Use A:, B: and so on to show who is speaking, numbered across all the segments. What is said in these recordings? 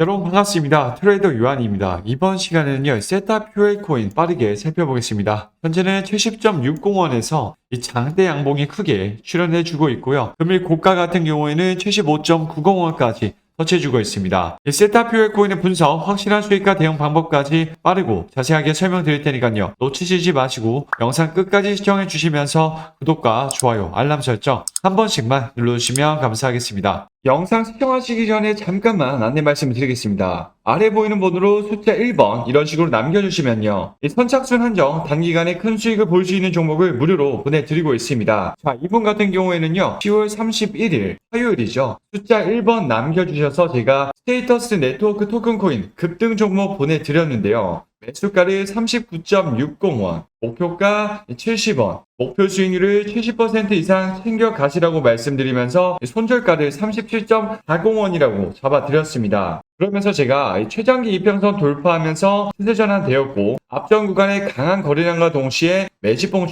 A: 여러분 반갑습니다. 트레이더 유한입니다. 이번 시간에는요, 세타 퓨엘 코인 빠르게 살펴보겠습니다. 현재는 70.60원에서 이 장대 양봉이 크게 출현해주고 있고요. 금일 고가 같은 경우에는 75.90원까지 터치해주고 있습니다. 이 세타 퓨엘 코인의 분석, 확실한 수익과 대응 방법까지 빠르고 자세하게 설명드릴 테니까요. 놓치시지 마시고 영상 끝까지 시청해 주시면서 구독과 좋아요, 알람 설정 한 번씩만 눌러주시면 감사하겠습니다. 영상 시청하시기 전에 잠깐만 안내 말씀을 드리겠습니다. 아래 보이는 번호로 숫자 1번 이런 식으로 남겨주시면요. 이 선착순 한정 단기간에 큰 수익을 볼 수 있는 종목을 무료로 보내드리고 있습니다. 자, 이분 같은 경우에는요. 10월 31일 화요일이죠. 숫자 1번 남겨주셔서 제가 스테이터스 네트워크 토큰 코인 급등 종목 보내드렸는데요. 매수가를 39.60원, 목표가 70원, 목표 수익률을 70% 이상 챙겨 가시라고 말씀드리면서 손절가를 37.40원이라고 잡아드렸습니다. 그러면서 제가 이 최장기 이평선 돌파하면서 시세 전환되었고 앞전 구간의 강한 거래량과 동시에 매집봉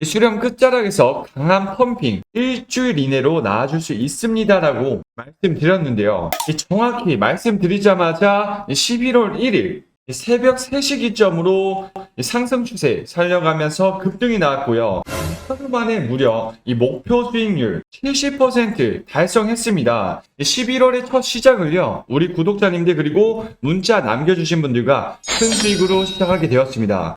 A: 이 수렴 끝자락에서 강한 펌핑 일주일 이내로 나아줄 수 있습니다라고 말씀드렸는데요. 이 정확히 말씀드리자마자 11월 1일 이 새벽 3시 기점으로 이 상승 추세 살려가면서 급등이 나왔고요. 하루 만에 무려 이 목표 수익률 70% 달성했습니다. 11월의 첫 시작을요, 우리 구독자님들 그리고 문자 남겨주신 분들과 큰 수익으로 시작하게 되었습니다.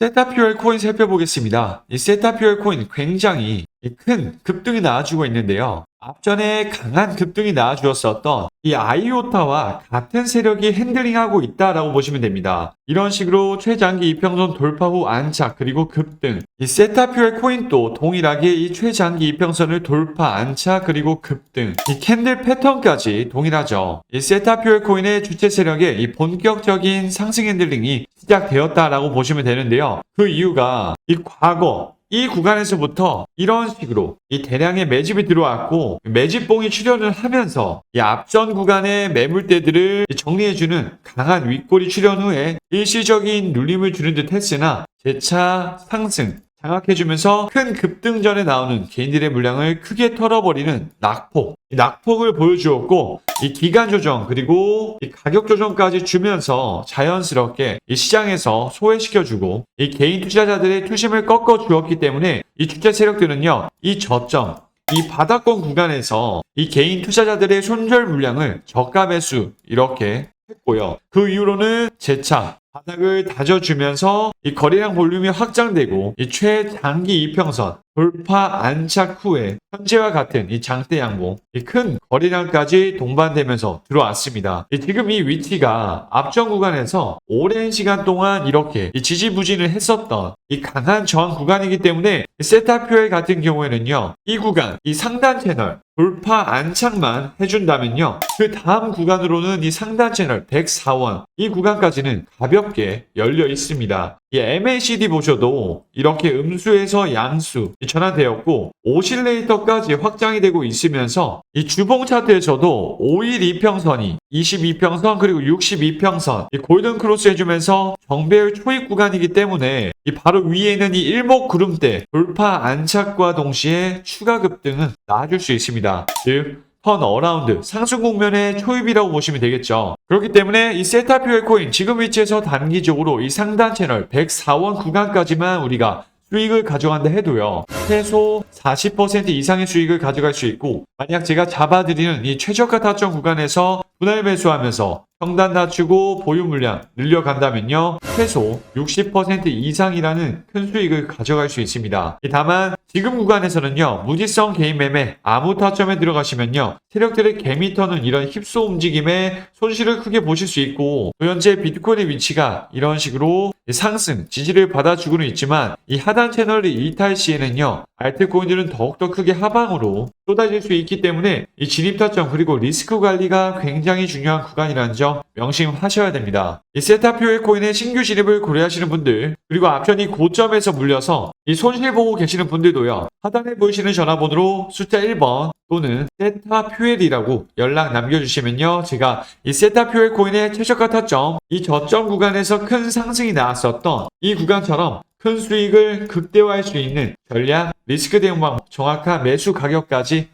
A: 세타퓨얼 코인 살펴보겠습니다. 이 세타퓨얼 코인 굉장히 큰 급등이 나와주고 있는데요. 앞전에 강한 급등이 나와주었었던 이 아이오타와 같은 세력이 핸들링하고 있다라고 보시면 됩니다. 이런 식으로 최장기 이평선 돌파 후 안착 그리고 급등 이 세타퓨얼 코인도 동일하게 이 최장기 이평선을 돌파 안착 그리고 급등 이 캔들 패턴까지 동일하죠. 이 세타퓨얼 코인의 주체 세력의 이 본격적인 상승 핸들링이 시작되었다라고 보시면 되는데요. 그 이유가 이 과거 이 구간에서부터 이런 식으로 이 대량의 매집이 들어왔고 매집봉이 출현을 하면서 이 앞전 구간의 매물대들을 정리해주는 강한 윗골이 출현 후에 일시적인 눌림을 주는 듯 했으나 재차 상승 장악해주면서 큰 급등전에 나오는 개인들의 물량을 크게 털어버리는 낙폭 이 낙폭을 보여주었고 이 기간 조정 그리고 이 가격 조정까지 주면서 자연스럽게 이 시장에서 소외시켜주고 이 개인 투자자들의 투심을 꺾어 주었기 때문에 이 주체 세력들은요 이 저점 이 바닥권 구간에서 이 개인 투자자들의 손절 물량을 저가 매수 이렇게 했고요. 그 이후로는 재차 바닥을 다져주면서 이 거래량 볼륨이 확장되고 이 최장기 이평선 돌파 안착 후에 현재와 같은 이 장대 양봉 이 큰 거래량까지 동반되면서 들어왔습니다. 이 지금 이 위치가 앞전 구간에서 오랜 시간 동안 이렇게 이 지지부진을 했었던 이 강한 저항 구간이기 때문에 세타표엘 같은 경우에는요 이 구간 이 상단 채널 돌파 안착만 해준다면요 그 다음 구간으로는 이 상단 채널 104원 이 구간까지는 가볍게 열려 있습니다. 이 MACD 보셔도 이렇게 음수에서 양수 전환되었고 오실레이터까지 확장이 되고 있으면서 이 주봉 차트에서도 5일 이평선이 22평선 그리고 62평선 이 골든 크로스 해주면서 정배열 초입 구간이기 때문에 이 바로 위에 있는 이 일목 구름대 돌파 안착과 동시에 추가 급등은 나아질 수 있습니다. 즉 턴 어라운드 상승 국면의 초입이라고 보시면 되겠죠. 그렇기 때문에 이 세타퓨엘 코인 지금 위치에서 단기적으로 이 상단 채널 104원 구간까지만 우리가 수익을 가져간다 해도요. 최소 40% 이상의 수익을 가져갈 수 있고 만약 제가 잡아드리는 이 최저가 타점 구간에서 분할 매수하면서 평단 낮추고 보유 물량 늘려간다면요. 최소 60% 이상이라는 큰 수익을 가져갈 수 있습니다. 다만 지금 구간에서는요. 무지성 개인 매매 아무 타점에 들어가시면요. 세력들의 개미터는 이런 힙소 움직임에 손실을 크게 보실 수 있고 또 현재 비트코인의 위치가 이런 식으로 상승 지지를 받아주고는 있지만 이 하단 채널의 이탈 시에는요. 알트코인들은 더욱더 크게 하방으로 쏟아질 수 있기 때문에 이 진입 타점 그리고 리스크 관리가 굉장히 중요한 구간이라는 점 명심하셔야 됩니다. 이 세타표의 코인의 신규 진입을 고려하시는 분들 그리고 앞전이 고점에서 물려서 이 손실 보고 계시는 분들도요. 하단에 보이시는 전화번호로 숫자 1번 또는 세타 퓨엘이라고 연락 남겨주시면요. 제가 이 세타 퓨엘 코인의 최저가 타점, 이 저점 구간에서 큰 상승이 나왔었던 이 구간처럼 큰 수익을 극대화할 수 있는 전략, 리스크 대응 방법, 정확한 매수 가격까지 다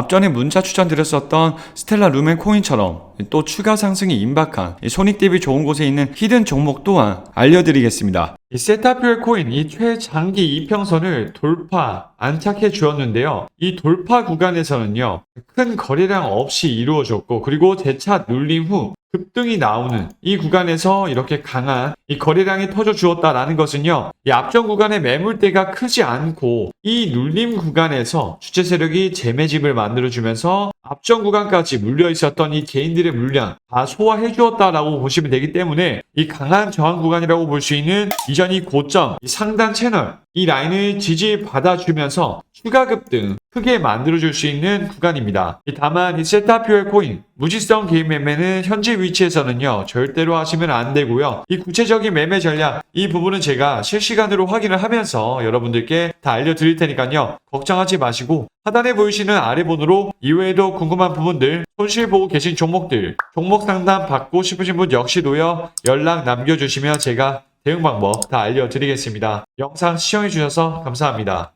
A: 앞전에 문자 추천드렸었던 스텔라 루멘 코인처럼 또 추가 상승이 임박한 이 손익 대비 좋은 곳에 있는 히든 종목 또한 알려드리겠습니다. 이 세타퓨엘 코인 이 최장기 이평선을 돌파 안착해 주었는데요. 이 돌파 구간에서는요. 큰 거래량 없이 이루어졌고 그리고 재차 눌림 후 급등이 나오는 이 구간에서 이렇게 강한 이 거래량이 터져 주었다라는 것은요. 이 앞전 구간의 매물대가 크지 않고 이 눌림 구간에서 주체 세력이 재매집을 만들어 주면서 앞전 구간까지 물려 있었던 이 개인들의 물량 다 소화해 주었다라고 보시면 되기 때문에 이 강한 저항 구간이라고 볼 수 있는 이전 이 고점 이 상단 채널 이 라인을 지지받아주면서 추가 급 등 크게 만들어줄 수 있는 구간입니다. 이 다만 이 세타퓨엘 코인 무지성 개인 매매는 현재 위치에서는요 절대로 하시면 안 되고요. 이 구체적인 매매 전략 이 부분은 제가 실시간으로 확인을 하면서 여러분들께 다 알려드릴 테니까요 걱정하지 마시고 하단에 보이시는 아래 번호로 이외에도 궁금한 부분들 손실 보고 계신 종목들 종목 상담 받고 싶으신 분 역시도요 연락 남겨주시면 제가 대응 방법 다 알려드리겠습니다. 영상 시청해주셔서 감사합니다.